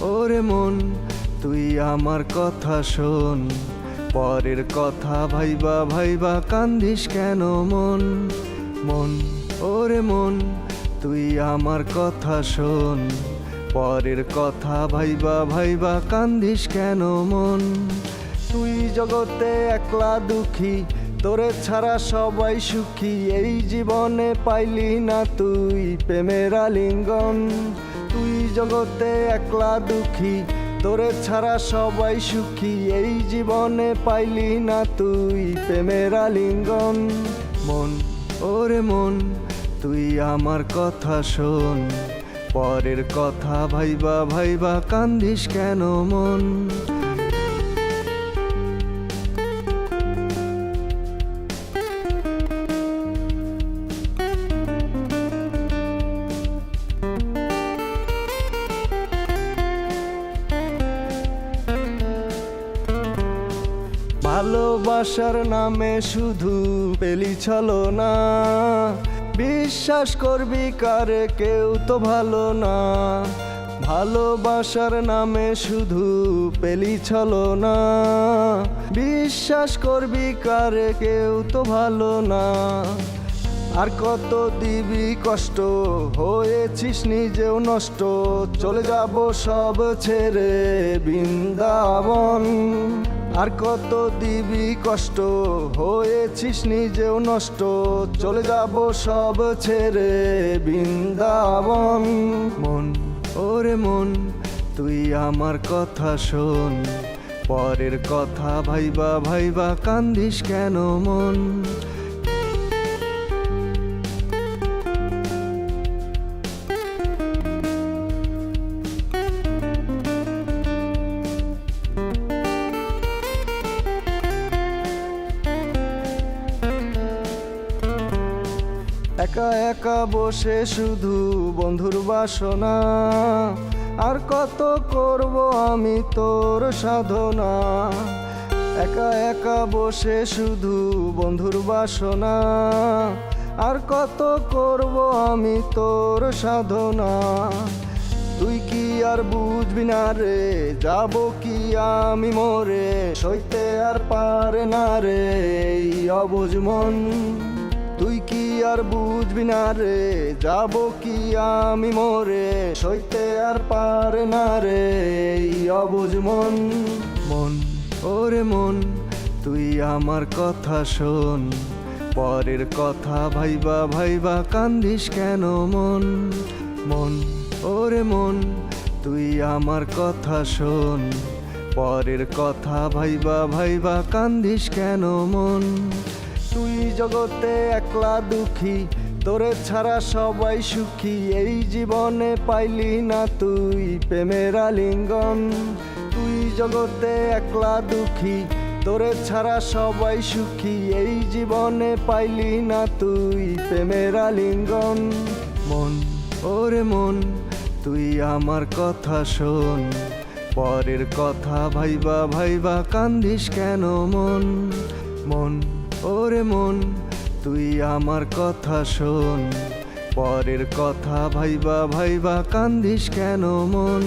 ওরে মন, তুই আমার কথা শোন। পরের কথা ভাইবা ভাইবা কান্দিস কেন মন? মন, ওরে মন, তুই আমার কথা শোন। পরের কথা ভাইবা ভাইবা কান্দিস কেন মন? তুই জগতে একলা দুঃখী, তোরে ছাড়া সবাই সুখী। এই জীবনে পাইলি না তুই প্রেমের আলিঙ্গন। তুই জগতে একলা দুঃখী, তোরে ছাড়া সবাই সুখী। এই জীবনে পাইলি না তুই প্রেমের আলিঙ্গন। মন, ওরে মন, তুই আমার কথা শোন। পরের কথা ভাইবা ভাইবা কান্দিস কেন মন? ভালোবাসার নামে শুধু পেলি ছলো না বিশ্বাস করবি কারে কেউ তো ভালো না। ভালোবাসার নামে শুধু পেলি ছলো না বিশ্বাস করবি কারে কেউ তো ভালো না। আর কত দিবি কষ্ট? হয়েছিস নিজেও নষ্ট। চলে যাব সব ছেড়ে বৃন্দাবন। আর কত দিবি কষ্ট? হয়েছিস নিজেও নষ্ট। চলে যাব সব ছেড়ে বৃন্দাবন। মন, ওরে মন, তুই আমার কথা শোন। পরের কথা ভাইবা ভাইবা কান্দিস কেন মন? একা একা বসে শুধু বন্ধুর বাসনা। আর কত করব আমি তোর সাধনা? একা একা বসে শুধু বন্ধুর বাসনা। আর কত করব আমি তোর সাধনা? তুই কি আর বুঝবি না রে? যাব কি আমি মরে? সইতে আর পারে না রে অবুঝ মন। আর বুঝবি না রে যাব কি আমি মরে সইতে আর পারে না রে এই অবুঝ মন। মন। ওরে মন তুই আমার কথা শোন পরের কথা ভাইবা ভাইবা কান্দিস কেন মন? মন। ওরে মন তুই আমার কথা শোন পরের কথা ভাইবা ভাইবা কান্দিস কেন মন? তুই জগতে একলা দুঃখী, তোরে ছাড়া সবাই সুখী। এই জীবনে পাইলি না তুই প্রেমের আলিঙ্গন। তুই জগতে একলা দুঃখী, তোরে ছাড়া সবাই সুখী। এই জীবনে পাইলি না তুই প্রেমের আলিঙ্গন। মন, ওরে মন, তুই আমার কথা শোন। পরের কথা ভাইবা ভাইবা কান্দিস কেন মন? মন ওরে মন তুই আমার কথা শোন। পরের কথা ভাইবা ভাইবা কান্দিস কেন মন?